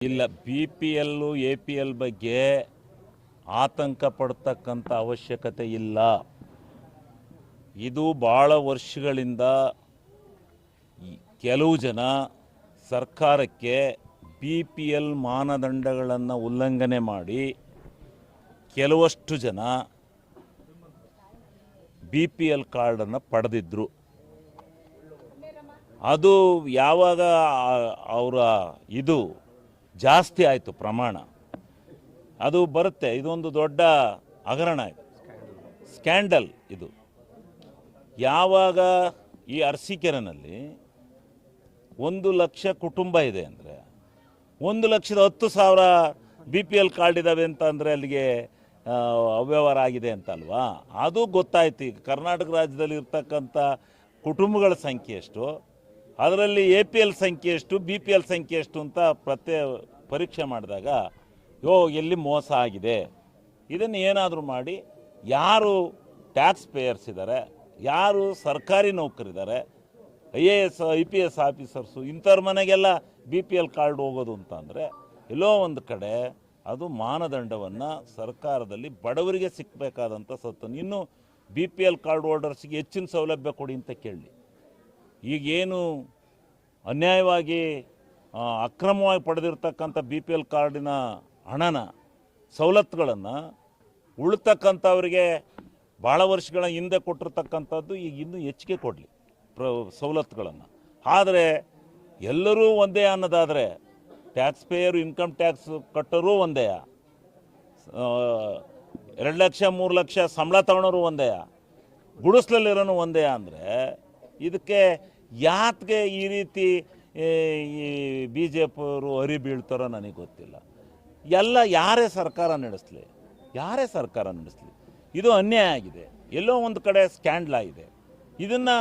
ಇಲ್ಲ B P L A P L ಬಗ್ಗೆ ಆತಂಕ ಪಡ್ತಕ್ಕಂಥ ಅವಶ್ಯಕತೆ ಇಲ್ಲ. ಇದು ಭಾಳ ವರ್ಷಗಳಿಂದ ಕೆಲವು ಜನ ಸರ್ಕಾರಕ್ಕೆ ಬಿ ಪಿ ಎಲ್ ಮಾನದಂಡಗಳನ್ನು ಉಲ್ಲಂಘನೆ ಮಾಡಿ ಕೆಲವಷ್ಟು ಜನ ಬಿ ಪಿ ಎಲ್ ಕಾರ್ಡನ್ನು ಪಡೆದಿದ್ದರು ಅದು ಯಾವಾಗ ಅವರ ಇದು ಜಾಸ್ತಿ ಆಯಿತು ಪ್ರಮಾಣ. ಅದು ಬರುತ್ತೆ, ಇದೊಂದು ದೊಡ್ಡ ಹಗರಣ ಇದು. ಸ್ಕ್ಯಾಂಡಲ್ ಇದು. ಯಾವಾಗ ಈ ಅರ್ಸಿಕೆರೆನಲ್ಲಿ ಒಂದು ಲಕ್ಷ ಕುಟುಂಬ ಇದೆ ಅಂದರೆ, ಒಂದು ಲಕ್ಷದ ಹತ್ತು ಸಾವಿರ ಬಿ ಪಿ ಎಲ್ ಕಾರ್ಡ್ ಇದ್ದಾವೆ ಅಂತ ಅಂದರೆ ಅಲ್ಲಿಗೆ ಅವ್ಯವಹಾರ ಆಗಿದೆ ಅಂತ ಅಲ್ವಾ? ಅದು ಗೊತ್ತಾಯ್ತು. ಈಗ ಕರ್ನಾಟಕ ರಾಜ್ಯದಲ್ಲಿ ಇರ್ತಕ್ಕಂಥ ಕುಟುಂಬಗಳ ಸಂಖ್ಯೆ ಎಷ್ಟು? ಅದರಲ್ಲಿ ಎ ಪಿ ಎಲ್ ಸಂಖ್ಯೆ ಎಷ್ಟು, ಬಿ ಪಿ ಎಲ್ ಸಂಖ್ಯೆ ಎಷ್ಟು ಅಂತ ಪ್ರತ್ಯೇ ಪರೀಕ್ಷೆ ಮಾಡಿದಾಗ, ಯೋ, ಎಲ್ಲಿ ಮೋಸ ಆಗಿದೆ? ಇದನ್ನು ಏನಾದರೂ ಮಾಡಿ, ಯಾರು ಟ್ಯಾಕ್ಸ್ ಪೇಯರ್ಸ್ ಇದ್ದಾರೆ ಯಾರು ಸರ್ಕಾರಿ ನೌಕರಿದ್ದಾರೆ I A S, I P S officers, ಇಂಥವ್ರ ಮನೆಗೆಲ್ಲ ಬಿ ಪಿ ಎಲ್ ಕಾರ್ಡ್ ಹೋಗೋದು ಅಂತಂದರೆ ಎಲ್ಲೋ ಒಂದು ಕಡೆ ಅದು ಮಾನದಂಡವನ್ನು ಸರ್ಕಾರದಲ್ಲಿ ಬಡವರಿಗೆ ಸಿಕ್ಕಬೇಕಾದಂಥ ಸತ್ತು ಇನ್ನು ಬಿ ಪಿ ಎಲ್ ಕಾರ್ಡ್ ಹೋಲ್ಡರ್ಸ್ಗೆ ಹೆಚ್ಚಿನ ಸೌಲಭ್ಯ ಕೊಡಿ ಅಂತ ಕೇಳಿ. ಈಗೇನು ಅನ್ಯಾಯವಾಗಿ ಅಕ್ರಮವಾಗಿ ಪಡೆದಿರ್ತಕ್ಕಂಥ ಬಿ ಪಿ ಎಲ್ ಕಾರ್ಡಿನ ಹಣನ, ಸವಲತ್ತುಗಳನ್ನು ಉಳ್ತಕ್ಕಂಥವ್ರಿಗೆ ಭಾಳ ವರ್ಷಗಳ ಹಿಂದೆ ಕೊಟ್ಟಿರ್ತಕ್ಕಂಥದ್ದು ಈಗ ಇನ್ನೂ ಹೆಚ್ಚಿಗೆ ಕೊಡಲಿ, ಪ್ರ, ಸವಲತ್ತುಗಳನ್ನು. ಆದರೆ ಎಲ್ಲರೂ ಒಂದೇ ಅನ್ನೋದಾದರೆ ಟ್ಯಾಕ್ಸ್ ಪೇಯರು ಇನ್ಕಮ್ ಟ್ಯಾಕ್ಸ್ ಕಟ್ಟೋರು ಒಂದೇ ಎರಡು ಲಕ್ಷ, ಮೂರು ಲಕ್ಷ ಸಂಬಳ ತಗೊಳೋರು ಒಂದೇ, ಗುಡಿಸ್ಲಲ್ಲಿರೋನು ಒಂದೇ ಅಂದರೆ ಇದಕ್ಕೆ ಯಾತ್ಗೆ ಈ ರೀತಿ ಈ ಬಿ ಜೆ ಪಿಯವರು ಅರಿ ಬೀಳ್ತಾರೋ ನನಗೆ ಗೊತ್ತಿಲ್ಲ. ಎಲ್ಲ ಯಾರೇ ಸರ್ಕಾರ ನಡೆಸಲಿ, ಯಾರೇ ಸರ್ಕಾರ ನಡೆಸಲಿ, ಇದು ಅನ್ಯಾಯ ಆಗಿದೆ. ಎಲ್ಲೋ ಒಂದು ಕಡೆ ಸ್ಕ್ಯಾಂಡ್ಲ್ ಆಗಿದೆ. ಇದನ್ನು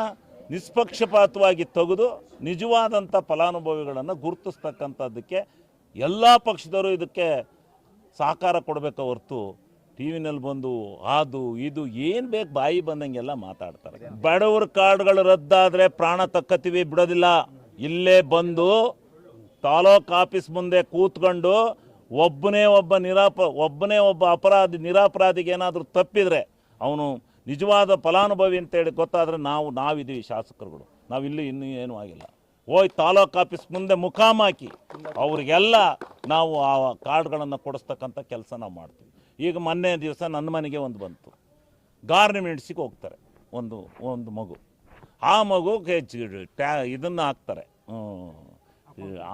ನಿಷ್ಪಕ್ಷಪಾತವಾಗಿ ತೆಗೆದು ನಿಜವಾದಂಥ ಫಲಾನುಭವಿಗಳನ್ನು ಗುರುತಿಸ್ತಕ್ಕಂಥದ್ದಕ್ಕೆ ಎಲ್ಲ ಪಕ್ಷದವರು ಇದಕ್ಕೆ ಸಹಕಾರ ಕೊಡಬೇಕು ಹೊರ್ತು ಟಿ ವಿನಲ್ಲಿ ಬಂದು ಅದು ಇದು ಏನು ಬೇಕು ಬಾಯಿ ಬಂದಂಗೆಲ್ಲ ಮಾತಾಡ್ತಾರೆ. ಬಡವರ ಕಾರ್ಡ್ಗಳು ರದ್ದಾದರೆ ಪ್ರಾಣ ತಕ್ಕತ್ತೀವಿ ಬಿಡೋದಿಲ್ಲ. ಇಲ್ಲೇ ಬಂದು ತಾಲೂಕ್ ಆಫೀಸ್ ಮುಂದೆ ಕೂತ್ಕೊಂಡು ಒಬ್ಬನೇ ಒಬ್ಬ ನಿರಾಪ, ಒಬ್ಬನೇ ಒಬ್ಬ ಅಪರಾಧಿ, ನಿರಾಪರಾಧಿಗೆ ಏನಾದರೂ ತಪ್ಪಿದರೆ ಅವನು ನಿಜವಾದ ಫಲಾನುಭವಿ ಅಂತೇಳಿ ಗೊತ್ತಾದರೆ ನಾವು, ನಾವಿದ್ದೀವಿ ಶಾಸಕರುಗಳು. ನಾವಿಲ್ಲಿ ಇನ್ನೂ ಏನೂ ಆಗಿಲ್ಲ. ಹೋಯ್ ತಾಲೂಕ್ ಆಫೀಸ್ ಮುಂದೆ ಮುಖಾಮಾಕಿ ಅವ್ರಿಗೆಲ್ಲ ನಾವು ಆ ಕಾರ್ಡ್ಗಳನ್ನು ಕೊಡಿಸ್ತಕ್ಕಂಥ ಕೆಲಸ ನಾವು ಮಾಡ್ತೀವಿ. ಈಗ ಮೊನ್ನೆ ದಿವಸ ನನ್ನ ಮನೆಗೆ ಒಂದು ಬಂತು. ಗಾರ್ನಿಮೆಂಟ್ಸಿಗೆ ಹೋಗ್ತಾರೆ, ಒಂದು ಒಂದು ಮಗು. ಆ ಮಗು ಟ್ಯಾ, ಇದನ್ನು ಹಾಕ್ತಾರೆ.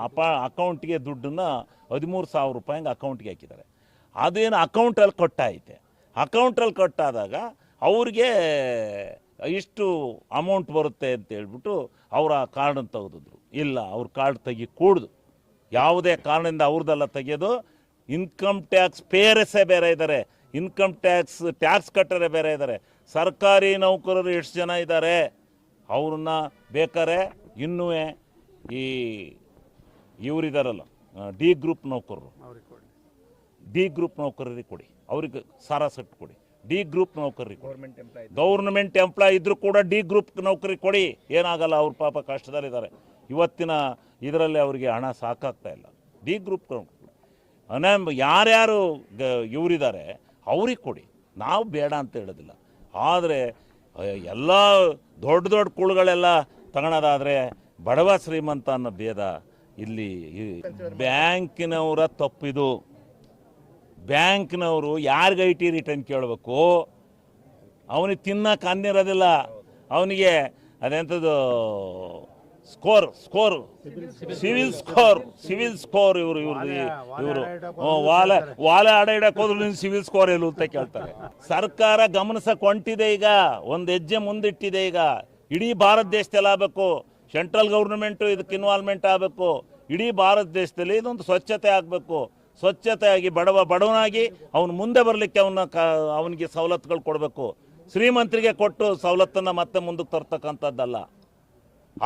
ಅಪ, ಅಕೌಂಟ್ಗೆ ದುಡ್ಡನ್ನು ಹದಿಮೂರು ಸಾವಿರ ರೂಪಾಯಿಗೆ ಅಕೌಂಟ್ಗೆ ಹಾಕಿದ್ದಾರೆ. ಅದೇನು ಅಕೌಂಟಲ್ಲಿ ಕೊಟ್ಟಾಯಿತೆ. ಅಕೌಂಟಲ್ಲಿ ಕೊಟ್ಟಾದಾಗ ಅವ್ರಿಗೆ ಇಷ್ಟು ಅಮೌಂಟ್ ಬರುತ್ತೆ ಅಂತ ಹೇಳ್ಬಿಟ್ಟು ಅವರ ಕಾರ್ಡನ್ನು ತೆಗೆದಿದ್ರು. ಇಲ್ಲ, ಅವ್ರ ಕಾರ್ಡ್ ತೆಗಿ ಕೂಡ್ದು ಯಾವುದೇ ಕಾರಣದಿಂದ ಅವ್ರದ್ದೆಲ್ಲ ತೆಗೆಯೋದು ಇನ್ಕಮ್ ಟ್ಯಾಕ್ಸ್ ಪೇಯರ್ಸೇ ಬೇರೆ ಇದ್ದಾರೆ. ಇನ್ಕಮ್ ಟ್ಯಾಕ್ಸ್ ಟ್ಯಾಕ್ಸ್ ಕಟ್ಟರೆ ಬೇರೆ ಇದ್ದಾರೆ. ಸರ್ಕಾರಿ ನೌಕರರು ಎಷ್ಟು ಜನ ಇದ್ದಾರೆ? ಅವ್ರನ್ನ ಬೇಕಾರೆ ಇನ್ನೂ ಈ ಇವರಿದಾರಲ್ಲ ಡಿ ಗ್ರೂಪ್ ನೌಕರರು. ಡಿ ಗ್ರೂಪ್ ನೌಕರರಿಗೆ ಕೊಡಿ. ಅವ್ರಿಗೆ ಸಾರಾ ಸೆಟ್ ಕೊಡಿ. ಡಿ ಗ್ರೂಪ್ ನೌಕರರಿಗೆ ಗೌರ್ಮೆಂಟ್ ಎಂಪ್ಲಾಯ್ ಗೌರ್ನಮೆಂಟ್ ಎಂಪ್ಲಾಯ್ ಇದ್ರೂ ಕೂಡ ಡಿ ಗ್ರೂಪ್ ನೌಕರಿ ಕೊಡಿ. ಏನಾಗಲ್ಲ ಅವ್ರ ಪಾಪ ಕಷ್ಟದಲ್ಲಿದ್ದಾರೆ. ಇವತ್ತಿನ ಇದರಲ್ಲಿ ಅವರಿಗೆ ಹಣ ಸಾಕಾಗ್ತಾ ಇಲ್ಲ. ಡಿ ಗ್ರೂಪ್ ಅನಮ್ ಯಾರ್ಯಾರು ಗ ಇವರಿದ್ದಾರೆ, ಅವ್ರಿಗೆ ಕೊಡಿ. ನಾವು ಬೇಡ ಅಂತ ಹೇಳೋದಿಲ್ಲ. ಆದರೆ ಎಲ್ಲ ದೊಡ್ಡ ದೊಡ್ಡ ಕುಳುಗಳೆಲ್ಲ ತಗೊಳೋದಾದರೆ ಬಡವ ಶ್ರೀಮಂತ ಅನ್ನೋ ಭೇದ ಇಲ್ಲಿ ಬ್ಯಾಂಕಿನವರ ತಪ್ಪಿದು. ಬ್ಯಾಂಕ್ನವರು ಯಾರಿಗೆ ಐ ಟಿ ರಿಟರ್ನ್ ಕೇಳಬೇಕು? ಅವನಿಗೆ ತಿನ್ನಕ್ಕೆ ಅನ್ನಿರೋದಿಲ್ಲ ಅವನಿಗೆ ಅದೆಂಥದ್ದು score score CIBIL score CIBIL score ಇವರು ಇವರು ಇವರು. ವಾಲೆ ವಾಲೆ ಆಡ ಇಡಕ್ಕೆ ಹೋದ್ರು ನೀನು ಸಿವಿಲ್ ಸ್ಕೋರ್ ಎಲ್ಲೂ ಅಂತ ಕೇಳ್ತಾರೆ. ಸರ್ಕಾರ ಗಮನಿಸಕ್ ಹೊಂಟಿದೆ ಈಗ ಒಂದು ಹೆಜ್ಜೆ ಮುಂದಿಟ್ಟಿದೆ ಈಗ. ಇಡೀ ಭಾರತ ದೇಶದಲ್ಲಿ ಆಗಬೇಕು ಸೆಂಟ್ರಲ್ ಗೌರ್ಮೆಂಟು ಇದಕ್ಕೆ ಇನ್ವಾಲ್ವ್ಮೆಂಟ್ ಆಗಬೇಕು. ಇಡೀ ಭಾರತ ದೇಶದಲ್ಲಿ ಇದೊಂದು ಸ್ವಚ್ಛತೆ ಆಗಬೇಕು. ಸ್ವಚ್ಛತೆಯಾಗಿ ಬಡವ ಬಡವನಾಗಿ ಅವನು ಮುಂದೆ ಬರಲಿಕ್ಕೆ ಅವನ ಕ ಅವನಿಗೆ ಸವಲತ್ತುಗಳು ಕೊಡಬೇಕು. ಶ್ರೀಮಂತರಿಗೆ ಕೊಟ್ಟು ಸವಲತ್ತನ್ನು ಮತ್ತೆ ಮುಂದಕ್ಕೆ ತರ್ತಕ್ಕಂಥದ್ದಲ್ಲ.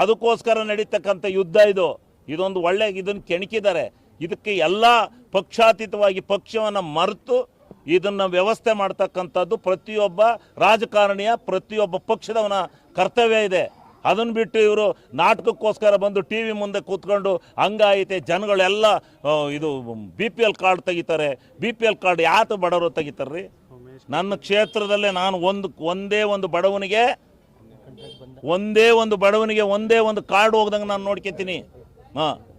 ಅದಕ್ಕೋಸ್ಕರ ನಡೀತಕ್ಕಂಥ ಯುದ್ಧ ಇದು. ಇದೊಂದು ಒಳ್ಳೆ, ಇದನ್ನು ಕೆಣಕಿದ್ದಾರೆ. ಇದಕ್ಕೆ ಎಲ್ಲ ಪಕ್ಷಾತೀತವಾಗಿ ಪಕ್ಷವನ್ನು ಮರೆತು ಇದನ್ನು ವ್ಯವಸ್ಥೆ ಮಾಡ್ತಕ್ಕಂಥದ್ದು ಪ್ರತಿಯೊಬ್ಬ ರಾಜಕಾರಣಿಯ, ಪ್ರತಿಯೊಬ್ಬ ಪಕ್ಷದವನ ಕರ್ತವ್ಯ ಇದೆ. ಅದನ್ನು ಬಿಟ್ಟು ಇವರು ನಾಟಕಕ್ಕೋಸ್ಕರ ಬಂದು ಟಿ ವಿ ಮುಂದೆ ಕೂತ್ಕೊಂಡು ಹಂಗಾಯಿತೆ ಜನಗಳೆಲ್ಲ ಇದು ಬಿ ಪಿ ಎಲ್ ಕಾರ್ಡ್ ತೆಗಿತಾರೆ. ಬಿ ಪಿ ಎಲ್ ಕಾರ್ಡ್ ಯಾತ ಬಡವರು ತೆಗಿತಾರೆ ನನ್ನ ಕ್ಷೇತ್ರದಲ್ಲೇ ನಾನು ಒಂದು, ಒಂದೇ ಒಂದು ಬಡವನಿಗೆ ಒಂದೇ ಒಂದು ಬಡವನಿಗೆ ಒಂದೇ ಒಂದು ಕಾರ್ಡ್ ಹೋಗ್ದಂಗೆ ನಾನು ನೋಡ್ಕೊತೀನಿ. ಹಾಂ.